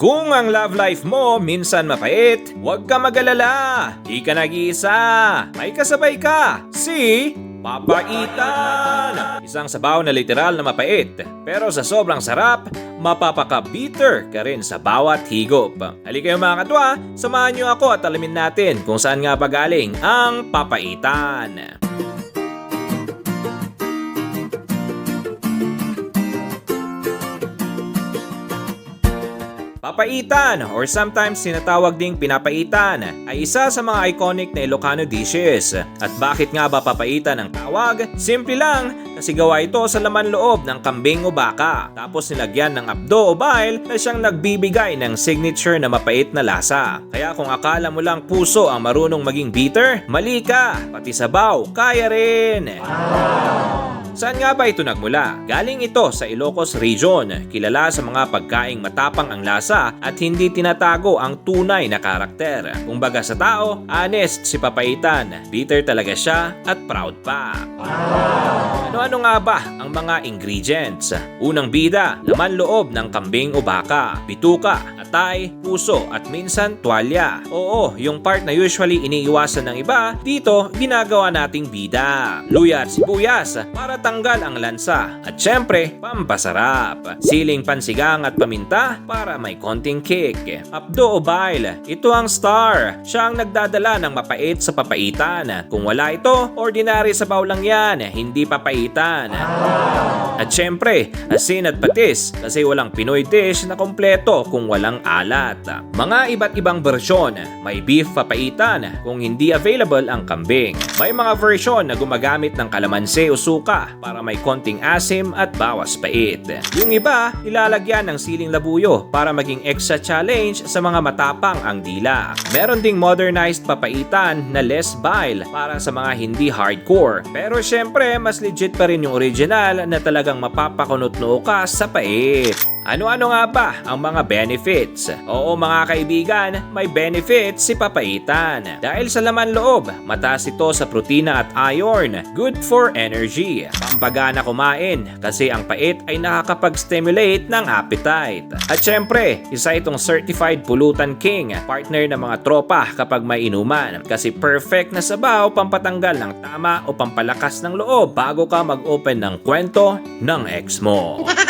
Kung ang love life mo minsan mapait, huwag ka magalala. Di ka nag-iisa. May kasabay ka. Si Papaitan! Isang sabaw na literal na mapait. Pero sa sobrang sarap, mapapaka-bitter ka rin sa bawat higop. Halika kayo mga katwa, samahan niyo ako at alamin natin kung saan nga ba galing ang papaitan. Papaitan or sometimes sinatawag ding pinapaitan ay isa sa mga iconic na Ilocano dishes. At bakit nga ba papaitan ang tawag? Simple lang kasi gawa ito sa laman loob ng kambing o baka. Tapos nilagyan ng abdo o bile na siyang nagbibigay ng signature na mapait na lasa. Kaya kung akala mo lang puso ang marunong maging bitter, mali ka. Pati sabaw, kaya rin. Saan nga ba ito nagmula? Galing ito sa Ilocos Region, kilala sa mga pagkaing matapang ang lasa at hindi tinatago ang tunay na karakter. Kumbaga sa tao, honest si Papaitan, bitter talaga siya at proud pa. Ano-ano nga ba ang mga ingredients? Unang bida, laman loob ng kambing o baka, bituka, atay, puso at minsan tuwalya. Oo, yung part na usually iniiwasan ng iba, dito ginagawa nating bida. Luya at sibuyas para tanggal ang lansa. At syempre, pampasarap. Siling pansigang at paminta para may konting kick. Abdo o bile, ito ang star. Siya ang nagdadala ng mapait sa papaitan. Kung wala ito, ordinary sabaw lang yan, hindi papaitan. At syempre, asin at patis kasi walang Pinoy dish na kompleto kung walang alat. Mga iba't ibang bersyon, may beef papaitan kung hindi available ang kambing. May mga version na gumagamit ng kalamansi o suka para may konting asim at bawas pait. Yung iba, nilalagyan ng siling labuyo para maging extra challenge sa mga matapang ang dila. Meron ding modernized papaitan na less bile para sa mga hindi hardcore. Pero syempre, mas legit pa rin yung original na talagang mapapakunot noo ka sa pait. Ano-ano nga ba ang mga benefits? Oo mga kaibigan, may benefits si papaitan. Dahil sa laman loob, mataas ito sa protina at iron. Good for energy. Pampagana kumain kasi ang pait ay nakakapag-stimulate ng appetite. At syempre, isa itong certified pollutant king, partner ng mga tropa kapag may inuman. Kasi perfect na sabaw pampatanggal ng tama o pampalakas ng loob bago ka mag-open ng kwento ng ex mo.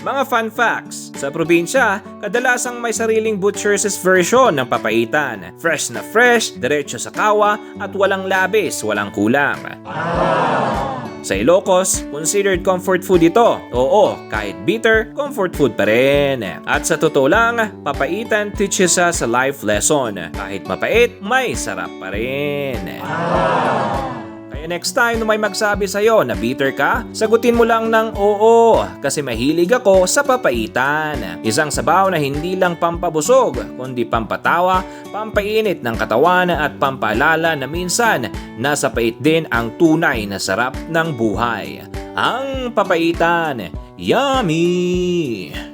Mga fun facts. Sa probinsya, kadalasang may sariling butcher's version ng papaitan. Fresh na fresh, diretso sa kawa, at walang labis, walang kulang. Sa Ilocos, considered comfort food ito. Oo, kahit bitter, comfort food pa rin. At sa totoo lang, papaitan teaches us a life lesson. Kahit mapait, may sarap pa rin. Kaya next time na may magsabi sa'yo na bitter ka, sagutin mo lang ng oo kasi mahilig ako sa papaitan. Isang sabaw na hindi lang pampabusog, kundi pampatawa, pampainit ng katawan at pampaalala na minsan nasa pait din ang tunay na sarap ng buhay. Ang papaitan, yummy!